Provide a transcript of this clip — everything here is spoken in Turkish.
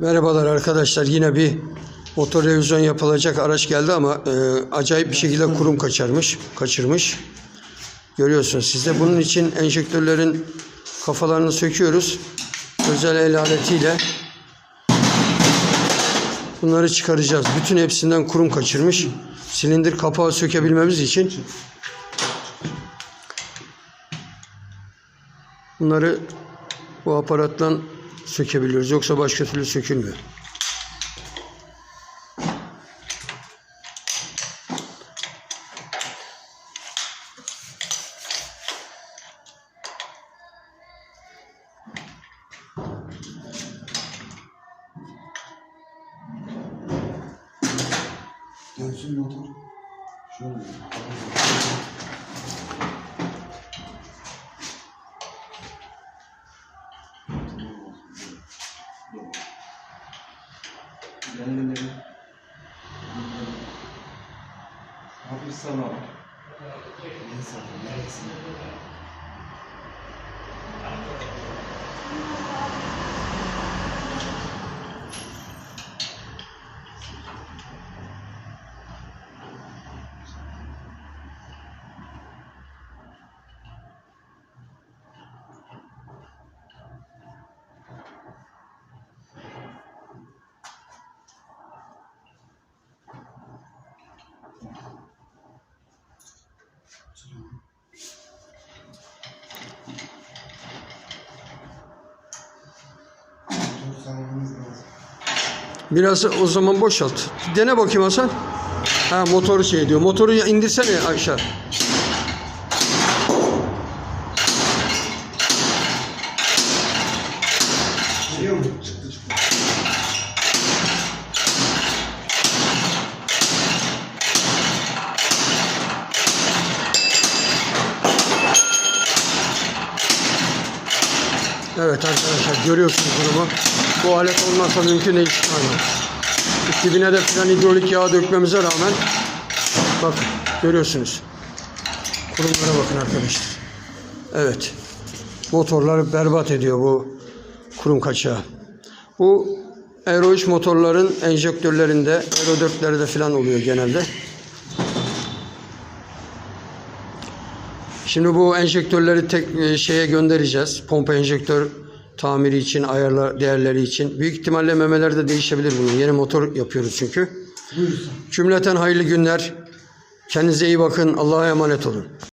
Merhabalar arkadaşlar. Yine bir motor revizyon yapılacak araç geldi ama e, acayip bir şekilde kurum kaçırmış. Kaçırmış. Görüyorsunuz siz. Bunun için enjektörlerin kafalarını söküyoruz. Özel el aletiyle bunları çıkaracağız. Bütün hepsinden kurum kaçırmış. Silindir kapağı sökebilmemiz için bunları bu aparatla sökebiliyoruz. Yoksa başka türlü sökülmüyor. Dönsün motor. Şöyle. 먹는 일. 음, 음. 아비사나 인사 안내겠습니다. Biraz o zaman boşalt. Dene bakayım Hasan. Ha motoru şey diyor. Motoru indirsene aşağı. Evet arkadaşlar görüyorsunuz durumu. Bu alet olmazsa mümkün değil. Aynen. Dibine de falan hidrolik yağ dökmemize rağmen bakın görüyorsunuz. Kurumlara bakın arkadaşlar. Evet. Motorları berbat ediyor bu kurum kaçağı. Bu Euro 3 motorların enjektörlerinde, Euro 4'lerde falan oluyor genelde. Şimdi bu enjektörleri tek e, şeye göndereceğiz. Pompa enjektör tamiri için, ayarlar değerleri için. Büyük ihtimalle memeler de değişebilir bunun. Yeni motor yapıyoruz çünkü. Buyursun. Cümleten hayırlı günler. Kendinize iyi bakın. Allah'a emanet olun.